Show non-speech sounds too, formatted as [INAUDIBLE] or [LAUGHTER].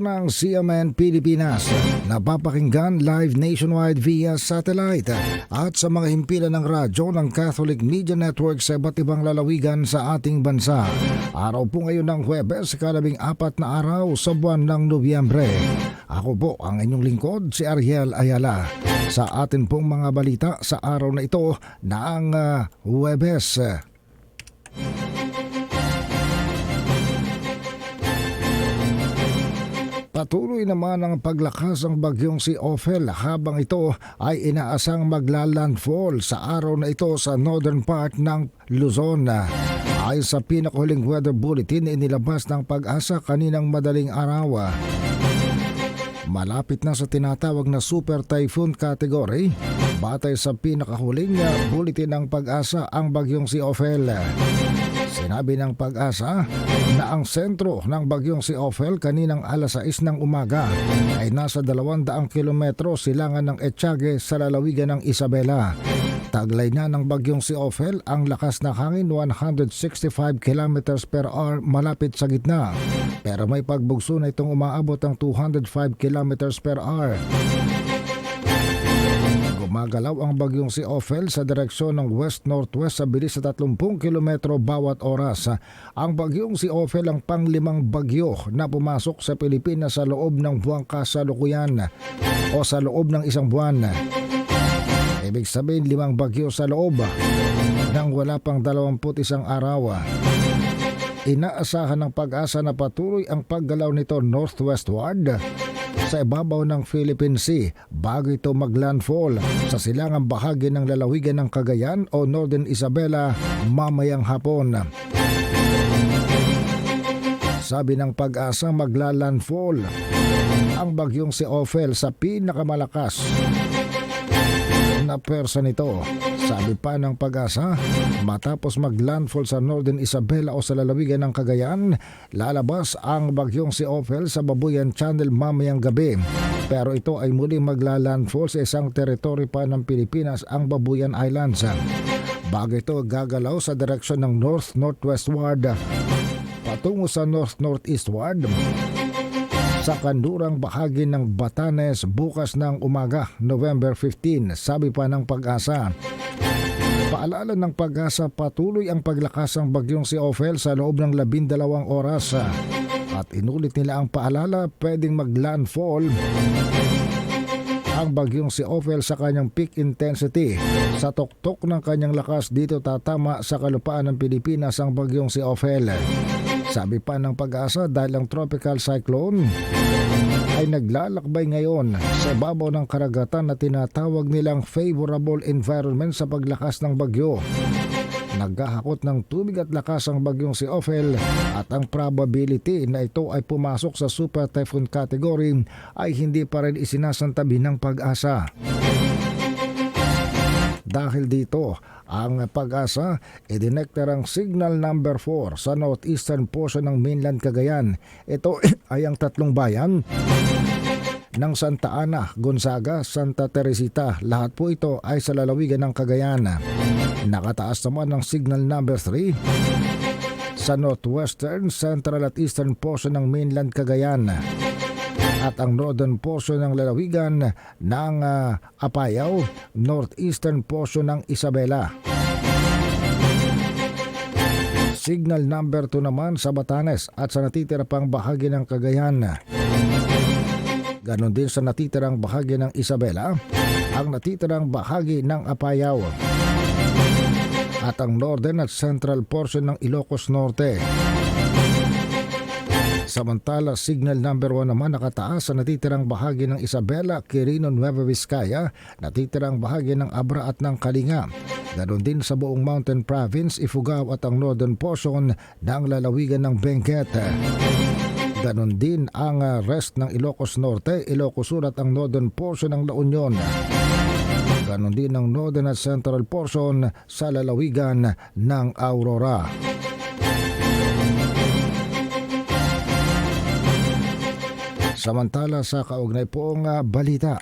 ng CMN Pilipinas. Napapakinggan live nationwide via satellite at sa mga himpilan ng radyo ng Catholic Media Network sa iba't ibang lalawigan sa ating bansa. Araw po ngayon ng Huwebes, kalabing apat na araw sa buwan ng Nobyembre. Ako po ang inyong lingkod, si Ariel Ayala. Sa atin pong mga balita sa araw na ito ng uh, Huwebes. Patuloy naman ang paglakas ng bagyong si Ophel habang ito ay inaasang maglalandfall sa araw na ito sa northern part ng Luzon. Ay sa pinakahuling weather bulletin inilabas ng pag-asa kaninang madaling araw. Malapit na sa tinatawag na super typhoon category. Batay sa pinakahuling bulletin ng pag-asa ang bagyong si Ophel. Sinabi ng pag-asa na ang sentro ng bagyong si Ophel kaninang alas 6 ng umaga ay nasa 200 kilometro silangan ng Etiague sa lalawigan ng Isabela. Taglay na ng bagyong si Ophel ang lakas na hangin 165 kilometers per hour malapit sa gitna. Pero may pagbugso na itong umaabot ng 205 kilometers per hour. Gumagalaw ang bagyong si Ophel sa direksyon ng west-northwest sa bilis sa 30 kilometro bawat oras. Ang bagyong si Ophel ang panglimang bagyo na pumasok sa Pilipinas sa loob ng buwang kasalukuyan o sa loob ng isang buwan. Ibig sabihin limang bagyo sa loob ng wala pang 21 araw. Inaasahan ng pag-asa na patuloy ang paggalaw nito northwestward sa ibabaw ng Philippine Sea bago ito maglandfall sa silangang bahagi ng lalawigan ng Cagayan o Northern Isabela mamayang hapon. Sabi ng pag-asa maglalandfall ang bagyong si Ophel sa pinakamalakas na persa nito. Sabi pa ng pag-asa, matapos maglandfall sa Northern Isabela o sa lalawigan ng Cagayan, lalabas ang bagyong si Ophel sa Babuyan Channel mamayang gabi. Pero ito ay muli maglalandfall sa isang teritoryo pa ng Pilipinas, ang Babuyan Islands. Bago ito gagalaw sa direksyon ng north-northwestward patungo sa north-northeastward sa kandurang bahagi ng Batanes bukas ng umaga, November 15, sabi pa ng pag-asa. Paalala ng pag-asa patuloy ang paglakas ng bagyong si Ophel sa loob ng labindalawang oras. At inulit nila ang paalala pwedeng maglandfall ang bagyong si Ophel sa kanyang peak intensity. Sa tuktok ng kanyang lakas dito tatama sa kalupaan ng Pilipinas ang bagyong si Ophel. Sabi pa ng pag-asa dahil ang tropical cyclone ay naglalakbay ngayon sa babaw ng karagatan na tinatawag nilang favorable environment sa paglakas ng bagyo. Naghahakot ng tubig at lakas ang bagyong si Ophel at ang probability na ito ay pumasok sa super typhoon category ay hindi pa rin isinasantabi ng pag-asa. Dahil dito, ang pag-asa idinektar ang signal number 4 sa northeastern portion ng mainland Cagayan. Ito [CLEARS THROAT] ay ang tatlong bayan ng Santa Ana, Gonzaga, Santa Teresita. Lahat po ito ay sa lalawigan ng Cagayan. Nakataas naman ang signal number 3 sa northwestern, central at eastern portion ng mainland Cagayan at ang northern portion ng lalawigan ng uh, Apayao, northeastern portion ng Isabela. Signal number 2 naman sa Batanes at sa natitira pang bahagi ng Cagayan. Ganon din sa natitirang bahagi ng Isabela, ang natitirang bahagi ng Apayao at ang northern at central portion ng Ilocos Norte. Samantala, signal number 1 naman nakataas sa natitirang bahagi ng Isabela, Quirino, Nueva Vizcaya, natitirang bahagi ng Abra at ng Kalinga. Ganon din sa buong Mountain Province, Ifugao at ang northern portion ng lalawigan ng Benguet. Ganon din ang rest ng Ilocos Norte, Ilocos Sur at ang northern portion ng La Union. Ganon din ang northern at central portion sa lalawigan ng Aurora. Samantala sa kaugnay poong balita,